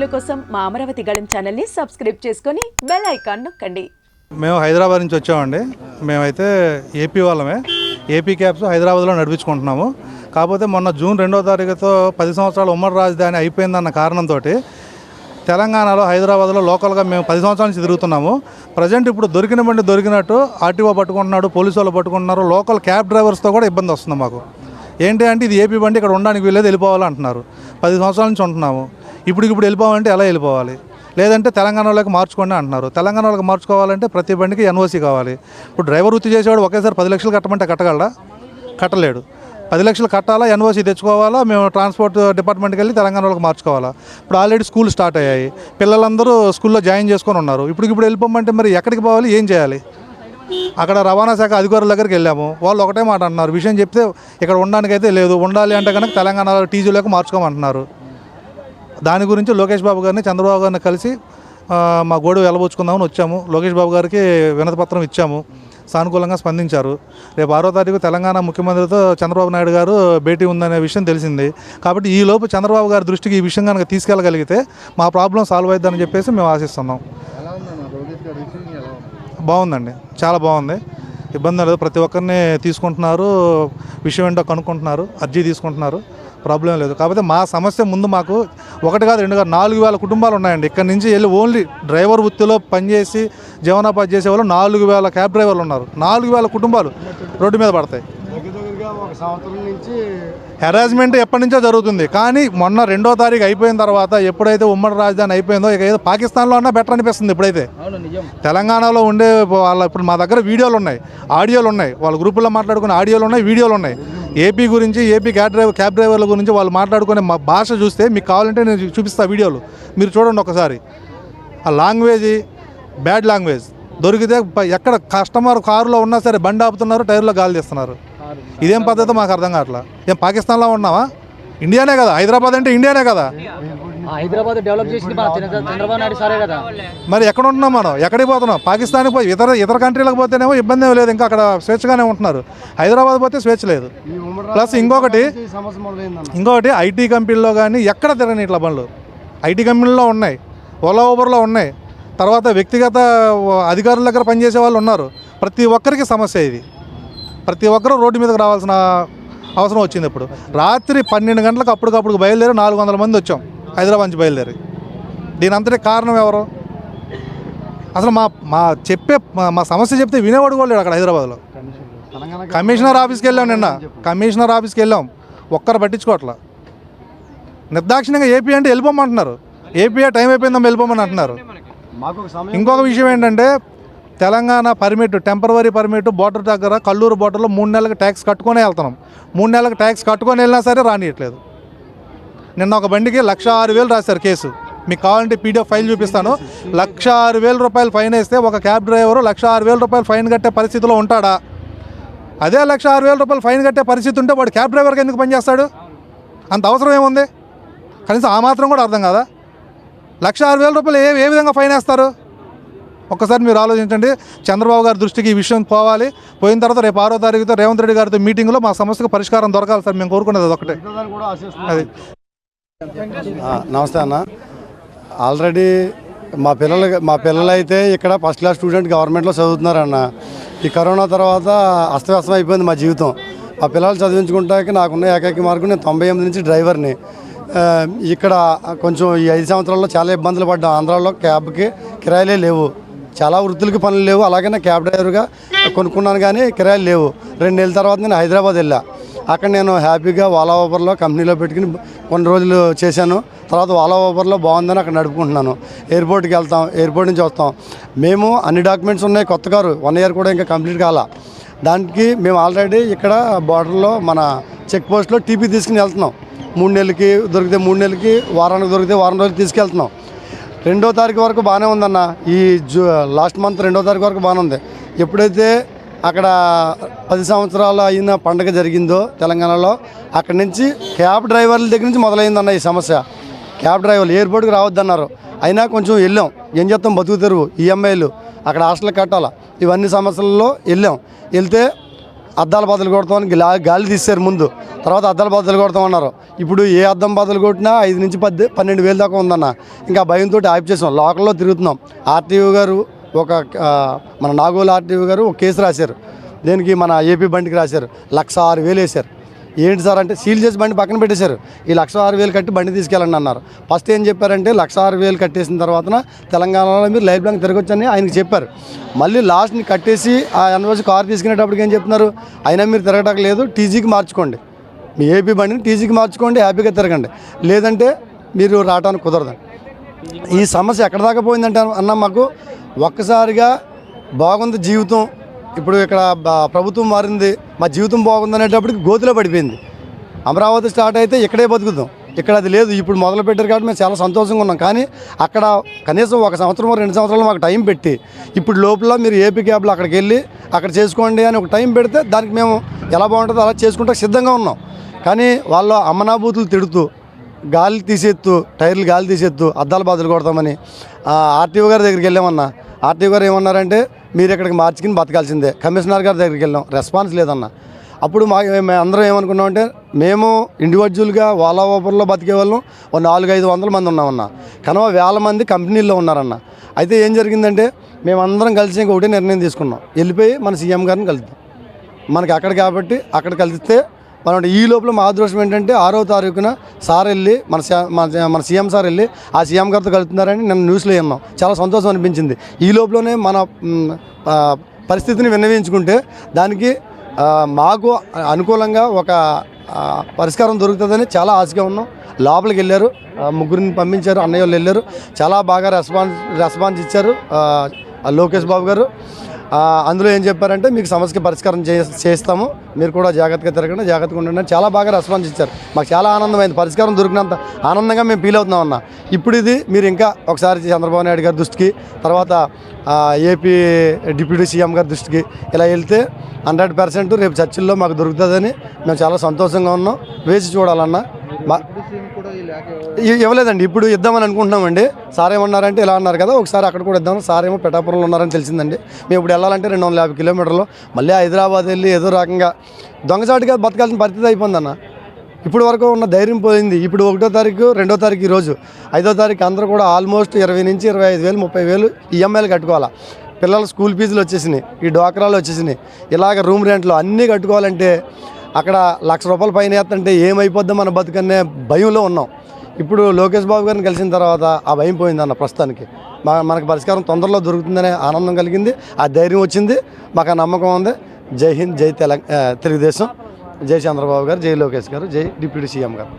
వీడియోల కోసం మా అమరావతి గళం ఛానల్ని సబ్స్క్రైబ్ చేసుకొని బెల్ ఐకాన్ నొక్కండి. మేము హైదరాబాద్ నుంచి వచ్చామండి. మేమైతే ఏపీ వాళ్ళమే. ఏపీ క్యాబ్స్ హైదరాబాద్లో నడిపించుకుంటున్నాము. కాకపోతే మొన్న జూన్ రెండో తారీఖుతో పది సంవత్సరాలు ఉమ్మడి రాజధాని అయిపోయిందన్న కారణంతో తెలంగాణలో హైదరాబాద్లో లోకల్గా మేము పది సంవత్సరాల నుంచి తిరుగుతున్నాము. ప్రజెంట్ ఇప్పుడు దొరికిన బండి దొరికినట్టు ఆర్టీఓ పట్టుకుంటున్నాడు పోలీసు వాళ్ళు పట్టుకుంటున్నారు లోకల్ క్యాబ్ డ్రైవర్స్తో కూడా ఇబ్బంది వస్తుంది మాకు. ఏంటి అంటే ఇది ఏపీ బండి ఇక్కడ ఉండడానికి వీళ్ళేది వెళ్ళిపోవాలంటున్నారు. పది సంవత్సరాల నుంచి ఉంటున్నాము. ఇప్పుడు వెళ్ళిపోవాలంటే ఎలా వెళ్ళిపోవాలి? లేదంటే తెలంగాణలోకి మార్చుకోండి అంటున్నారు. తెలంగాణలోకి మార్చుకోవాలంటే ప్రతి బండికి ఎన్ఓసి కావాలి. ఇప్పుడు డ్రైవర్ వృత్తి చేసేవాడు ఒకేసారి పది లక్షలు కట్టమంటే కట్టగలడా? కట్టలేడు. పది లక్షలు కట్టాలా ఎన్ఓసి తెచ్చుకోవాలా మేము ట్రాన్స్పోర్ట్ డిపార్ట్మెంట్కి వెళ్ళి తెలంగాణలోకి మార్చుకోవాలా? ఇప్పుడు ఆల్రెడీ స్కూల్ స్టార్ట్ అయ్యాయి. పిల్లలందరూ స్కూల్లో జాయిన్ చేసుకొని ఉన్నారు. ఇప్పుడు ఇప్పుడు వెళ్ళిపోమంటే మరి ఎక్కడికి పోవాలి? ఏం చేయాలి? అక్కడ రవాణా శాఖ అధికారుల దగ్గరికి వెళ్ళాము. వాళ్ళు ఒకటే మాట అంటున్నారు విషయం చెప్తే ఇక్కడ ఉండడానికి అయితే లేదు. ఉండాలి అంటే కనుక తెలంగాణలో టీజీలోకి మార్చుకోమంటున్నారు. దాని గురించి లోకేష్ బాబు గారిని చంద్రబాబు గారిని కలిసి మా గోడు వెళ్ళబోచుకుందామని వచ్చాము. లోకేష్ బాబు గారికి వినతి పత్రం ఇచ్చాము. సానుకూలంగా స్పందించారు. రేపు ఆరో తారీఖు తెలంగాణ ముఖ్యమంత్రితో చంద్రబాబు నాయుడు గారు భేటీ ఉందనే విషయం తెలిసింది. కాబట్టి ఈ లోపు చంద్రబాబు గారి దృష్టికి ఈ విషయం కనుక తీసుకెళ్ళగలిగితే మా ప్రాబ్లం సాల్వ్ అవుతుందని చెప్పేసి మేము ఆశిస్తున్నాం. బాగుందండి. చాలా బాగుంది. ఇబ్బంది లేదు. ప్రతి ఒక్కరిని తీసుకుంటున్నారు. విషయం ఏంటో కనుక్కుంటున్నారు. అర్జీ తీసుకుంటున్నారు. ప్రాబ్లం లేదు. కాకపోతే మా సమస్య ముందు మాకు ఒకటి కాదు రెండు కాదు నాలుగు వేల కుటుంబాలు ఉన్నాయండి. ఇక్కడ నుంచి వెళ్ళి ఓన్లీ డ్రైవర్ వృత్తిలో పనిచేసి జీవనోపాధి చేసే వాళ్ళు నాలుగు వేల క్యాబ్ డ్రైవర్లు ఉన్నారు. నాలుగు వేల కుటుంబాలు రోడ్డు మీద పడతాయి. దగ్గర దగ్గరగా ఒక సంవత్సరం నుంచి హెరాస్మెంట్ ఎప్పటి నుంచో జరుగుతుంది. కానీ మొన్న రెండో తారీఖు అయిపోయిన తర్వాత ఎప్పుడైతే ఉమ్మడి రాజధాని అయిపోయిందో ఇక ఏదో పాకిస్తాన్లో అన్నా బెటర్ అనిపిస్తుంది ఇప్పుడైతే. అవును నిజం. తెలంగాణలో ఉండే వాళ్ళ ఇప్పుడు మా దగ్గర వీడియోలు ఉన్నాయి ఆడియోలు ఉన్నాయి. వాళ్ళ గ్రూపుల్లో మాట్లాడుకునే ఆడియోలు ఉన్నాయి వీడియోలు ఉన్నాయి. ఏపీ గురించి ఏపీ క్యాబ్ డ్రైవర్ క్యాబ్ డ్రైవర్ల గురించి వాళ్ళు మాట్లాడుకునే మా భాష చూస్తే మీకు కావాలంటే నేను చూపిస్తా వీడియోలు. మీరు చూడండి ఒకసారి. ఆ లాంగ్వేజ్ బ్యాడ్ లాంగ్వేజ్. దొరికితే ఎక్కడ కస్టమర్ కారులో ఉన్నా సరే బండి ఆపుతున్నారు టైర్లో గాలి తీస్తున్నారు ఇదేం పద్ధతి మాకు అర్థం కావట్లా? ఏం పాకిస్తాన్లో ఉన్నావా? ఇండియానే కదా? హైదరాబాద్ అంటే ఇండియానే కదా? హైదరాబాద్ డెవలప్ చేసింది మన చంద్రబాబు నాయుడు సారే కదా. మరి ఎక్కడ ఉంటున్నాం మనం? ఎక్కడికి పోతున్నాం? పాకిస్తాన్కి పోయి ఇతర ఇతర కంట్రీలకు పోతేనేమో ఇబ్బంది ఏమీ లేదు ఇంకా అక్కడ స్వేచ్ఛగానే ఉంటున్నారు. హైదరాబాద్ పోతే స్వేచ్ఛ లేదు. ప్లస్ ఇంకొకటి ఇంకొకటి ఐటీ కంపెనీలో కానీ ఎక్కడ తిరగని ఇట్లా బండ్లు ఐటీ కంపెనీలో ఉన్నాయి ఓలా ఊబర్లో ఉన్నాయి. తర్వాత వ్యక్తిగత అధికారుల దగ్గర పనిచేసే వాళ్ళు ఉన్నారు. ప్రతి ఒక్కరికి సమస్య ఇది. ప్రతి ఒక్కరూ రోడ్డు మీదకి రావాల్సిన అవసరం వచ్చింది ఇప్పుడు. రాత్రి పన్నెండు గంటలకు అప్పటికప్పుడు బయలుదేరి నాలుగు వందల మంది వచ్చాం. హైదరాబాద్ నుంచి బయలుదేరి. దీని అంతటి కారణం ఎవరు? అసలు మా మా చెప్పే మా- మా సమస్య చెప్తే వినేవాడు కూడా లేడు అక్కడ హైదరాబాద్లో. కమిషనర్ ఆఫీస్కి వెళ్ళాం నిన్న. కమిషనర్ ఆఫీస్కి వెళ్ళాం. ఒక్కరు పట్టించుకోవట్లా. నిర్దాక్షిణ్యంగా ఏపీ అంటే వెళ్ళిపోమంటున్నారు. ఏపీ టైం అయిపోయిందో వెళ్ళిపోమని అంటున్నారు. ఇంకొక విషయం ఏంటంటే Telangana permit temporary permit border దగ్గర కల్లూరు బోర్డర్లో మూడు నెలలకు ట్యాక్స్ కట్టుకొని వెళ్తున్నాం. మూడు నెలలకు ట్యాక్స్ కట్టుకొని వెళ్ళినా సరే రానియట్లేదు. నిన్న ఒక బండికి లక్ష ఆరు వేలు రాశారు కేసు. మీకు కావాలంటే పీడిఎఫ్ ఫైల్ చూపిస్తాను. లక్ష ఆరు వేల రూపాయలు ఫైన్ వేస్తే ఒక క్యాబ్ డ్రైవర్ లక్ష ఆరు వేల రూపాయలు ఫైన్ కట్టే పరిస్థితిలో ఉంటాడా? అదే లక్ష ఆరు వేల రూపాయలు ఫైన్ కట్టే పరిస్థితి ఉంటే వాడు క్యాబ్ డ్రైవర్కి ఎందుకు పనిచేస్తాడు? అంత అవసరం ఏముంది? కనీసం ఆ మాత్రం కూడా అర్థం కదా? లక్ష ఆరు వేల రూపాయలు ఏ ఏ విధంగా ఫైన్ వేస్తారు? ఒక్కసారి మీరు ఆలోచించండి. చంద్రబాబు గారి దృష్టికి ఈ విషయం పోవాలి. పోయిన తర్వాత రేపు ఆరో తారీఖుతో రేవంత్ రెడ్డి గారితో మీటింగ్లో మా సమస్యకు పరిష్కారం దొరకాలి సార్. మేము కోరుకునేది అది ఒకటే. అది. నమస్తే అన్న. ఆల్రెడీ మా పిల్లలు మా పిల్లలు అయితే ఇక్కడ ఫస్ట్ క్లాస్ స్టూడెంట్ గవర్నమెంట్లో చదువుతున్నారన్న. ఈ కరోనా తర్వాత అస్తవ్యస్తం అయిపోయింది మా జీవితం. మా పిల్లలు చదివించుకుంటాక నాకున్న ఏకైక మార్గం నేను తొంభై ఎనిమిది నుంచి డ్రైవర్ని. ఇక్కడ కొంచెం ఈ ఐదు సంవత్సరాల్లో చాలా ఇబ్బందులు పడ్డాం. ఆంధ్రాలో క్యాబ్కి కిరాయిలే లేవు. చాలా వృత్తులకి పనులు లేవు. అలాగే నా క్యాబ్ డ్రైవర్గా కొనుక్కున్నాను కానీ కిరాయిలు లేవు. రెండు నెలల తర్వాత నేను హైదరాబాద్ వెళ్ళా. అక్కడ నేను హ్యాపీగా ఓలా ఊబర్లో కంపెనీలో పెట్టుకుని కొన్ని రోజులు చేశాను. తర్వాత ఓలా ఊబర్లో బాగుందని అక్కడ నడుపుకుంటున్నాను. ఎయిర్పోర్ట్కి వెళ్తాం ఎయిర్పోర్ట్ నుంచి వస్తాం. మేము అన్ని డాక్యుమెంట్స్ ఉన్నాయి కొత్త కారు వన్ ఇయర్ కూడా ఇంకా కంప్లీట్ కాల. దానికి మేము ఆల్రెడీ ఇక్కడ బార్డర్లో మన చెక్ పోస్ట్లో టీపీ తీసుకుని వెళ్తున్నాం. మూడు నెలలకి దొరికితే మూడు నెలలకి వారానికి దొరికితే వారం రోజులు తీసుకెళ్తున్నాం. రెండో తారీఖు వరకు బాగానే ఉందన్న. ఈ జూ లాస్ట్ మంత్ రెండో తారీఖు వరకు బాగానే ఉంది. ఎప్పుడైతే అక్కడ పది సంవత్సరాలు అయిన పండగ జరిగిందో తెలంగాణలో అక్కడి నుంచి క్యాబ్ డ్రైవర్ల దగ్గర నుంచి మొదలైందన్న ఈ సమస్య. క్యాబ్ డ్రైవర్లు ఎయిర్పోర్ట్కి రావద్దన్నారు. అయినా కొంచెం వెళ్ళాం. ఏం చేస్తాం? బతుకు తెరువు ఈఎంఐలు అక్కడ హాస్టల్ కట్టాలా? ఇవన్నీ సమస్యల్లో వెళ్ళాం. వెళ్తే అద్దాల బదులు కొడతామని గా- గాలి తీశారు ముందు. తర్వాత అద్దాలు బద్దలు కొడతామన్నారు. ఇప్పుడు ఏ అద్దం బద్దలు కొట్టినా ఐదు నుంచి పది పన్నెండు వేలు దాకా ఉందన్న. ఇంకా భయంతో ఆప్ చేసాం లోకల్లో తిరుగుతున్నాం. ఆర్టీఓ గారు ఒక మన నాగోలు ఆర్టీఓ గారు ఒక కేసు రాశారు. దేనికి మన ఏపీ బండికి రాశారు. లక్ష ఆరు వేలు వేశారు. ఏంటి సార్ అంటే సీల్ చేసి బండి పక్కన పెట్టేశారు. ఈ లక్ష ఆరు వేలు కట్టి బండి తీసుకెళ్ళండి అన్నారు. ఫస్ట్ ఏం చెప్పారంటే లక్ష ఆరు వేలు కట్టేసిన తర్వాత తెలంగాణలో మీరు లైఫ్ లాంగ్ తిరగొచ్చని ఆయనకి చెప్పారు. మళ్ళీ లాస్ట్ని కట్టేసి ఆ ఎన్వర్సి కారు తీసుకునేటప్పటికి ఏం చెప్తున్నారు? అయినా మీరు తిరగటం లేదు టీజీకి మార్చుకోండి. మీ ఏపీ బండిని టీజీకి మార్చుకోండి హ్యాపీగా తిరగండి. లేదంటే మీరు రావడానికి కుదరదు. ఈ సమస్య ఎక్కడ దాకా పోయిందంటే అన్న మాకు ఒక్కసారిగా బాగుంది జీవితం. ఇప్పుడు ఇక్కడ ప్రభుత్వం మారింది మా జీవితం బాగుందనేటప్పటికి గోతిలో పడిపోయింది. అమరావతి స్టార్ట్ అయితే ఇక్కడే బతుకుతాం. ఇక్కడ అది లేదు ఇప్పుడు మొదలు పెట్టారు కాబట్టి మేము చాలా సంతోషంగా ఉన్నాం. కానీ అక్కడ కనీసం ఒక సంవత్సరం రెండు సంవత్సరాలు మాకు టైం పెట్టి ఇప్పుడు లోపల మీరు ఏపీ క్యాబ్లో అక్కడికి వెళ్ళి అక్కడ చేసుకోండి అని ఒక టైం పెడితే దానికి మేము ఎలా బాగుంటుందో అలా చేసుకుంటే సిద్ధంగా ఉన్నాం. కానీ వాళ్ళు అమ్మనాభూతులు తిడుతూ గాలి తీసేత్తు టైర్లు గాలి తీసేత్తు అద్దాలు బాధలు కొడతామని ఆర్టీఓ గారి దగ్గరికి వెళ్ళామన్నా. ఆర్టీఓ గారు ఏమన్నారంటే మీరు ఇక్కడికి మార్చుకుని బతకాల్సిందే. కమిషనర్ గారి దగ్గరికి వెళ్ళాం. రెస్పాన్స్ లేదన్న. అప్పుడు మా మేము అందరం ఏమనుకున్నామంటే మేము ఇండివిజువల్గా ఓలా ఓపర్లో బతికే వాళ్ళం ఒక నాలుగు ఐదు వందల మంది ఉన్నామన్న. కనుక వేల మంది కంపెనీల్లో ఉన్నారన్న. అయితే ఏం జరిగిందంటే మేమందరం కలిసి ఇంకొకటి నిర్ణయం తీసుకున్నాం. వెళ్ళిపోయి మన సీఎం గారిని కలుద్దాం. మనకి అక్కడ కాబట్టి అక్కడ కలిస్తే మనం ఈ లోపల మా అదృష్టం ఏంటంటే ఆరో తారీఖున సార్ వెళ్ళి మన మన మన సీఎం సార్ వెళ్ళి ఆ సీఎం గారితో కలుపుతున్నారని నేను న్యూస్లో విన్నాం చాలా సంతోషం అనిపించింది. ఈ లోపలనే మన పరిస్థితిని విన్నవించుకుంటే దానికి మాకు అనుకూలంగా ఒక పరిష్కారం దొరుకుతుందని చాలా ఆశగా ఉన్నాం. లోపలికి వెళ్ళారు. ముగ్గురిని పంపించారు. అన్నయ్య వాళ్ళు వెళ్ళారు. చాలా బాగా రెస్పాన్స్ రెస్పాన్స్ ఇచ్చారు. లోకేష్ బాబు గారు. అందులో ఏం చెప్పారంటే మీకు సమస్యకి పరిష్కారం చేస్తాము. మీరు కూడా జాగ్రత్తగా తిరగండి జాగ్రత్తగా ఉండండి చాలా బాగా రెస్పాన్స్ ఇచ్చారు. మాకు చాలా ఆనందమైంది. పరిష్కారం దొరికినంత ఆనందంగా మేము ఫీల్ అవుతున్నాం అన్న. ఇప్పుడు ఇది మీరు ఇంకా ఒకసారి చంద్రబాబు నాయుడు గారి దృష్టికి తర్వాత ఏపీ డిప్యూటీ సీఎం గారి దృష్టికి ఇలా వెళ్తే హండ్రెడ్ పర్సెంట్ రేపు చర్చిల్లో మాకు దొరుకుతుందని మేము చాలా సంతోషంగా ఉన్నాం. వేసి చూడాలన్నా. ఇవ్వలేదండి. ఇప్పుడు ఇద్దామని అనుకుంటున్నామండి. సార్ ఏమన్నారంటే ఇలా అన్నారు కదా ఒకసారి అక్కడ కూడా ఇద్దాం సార్ ఏమో పిఠాపురంలో ఉన్నారని తెలిసిందండి. మేము ఇప్పుడు వెళ్ళాలంటే రెండు వందల యాభై కిలోమీటర్లు. మళ్ళీ హైదరాబాద్ వెళ్ళి ఏదో రకంగా దొంగచాటుగా బతకాల్సిన పరిస్థితి అయిపోయిందన్న ఇప్పుడు వరకు ఉన్న ధైర్యం పోయింది. ఇప్పుడు ఒకటో తారీఖు రెండో తారీఖు ఈరోజు ఐదో తారీఖు అందరూ కూడా ఆల్మోస్ట్ ఇరవై నుంచి ఇరవై ఐదు వేలు ముప్పై వేలు ఈఎంఐలు కట్టుకోవాలా. పిల్లల స్కూల్ ఫీజులు వచ్చేసినాయి. ఈ డ్వాక్రాలు వచ్చేసినాయి. ఇలాగ రూమ్ రెంట్లు అన్నీ కట్టుకోవాలంటే అక్కడ లక్ష రూపాయల పైన వేస్తుంటే ఏమైపోద్దో మన బతుకనే భయంలో ఉన్నాం. ఇప్పుడు లోకేష్ బాబు గారిని కలిసిన తర్వాత ఆ భయం పోయిందన్న ప్రస్తుతానికి. మా మనకు పరిష్కారం తొందరలో దొరుకుతుందనే ఆనందం కలిగింది ఆ ధైర్యం వచ్చింది మాకు ఆ నమ్మకం ఉంది. జై హింద్ జై తెలంగాణ తెలుగుదేశం. జై చంద్రబాబు గారు జై లోకేష్ గారు జై డిప్యూటీ సీఎం గారు.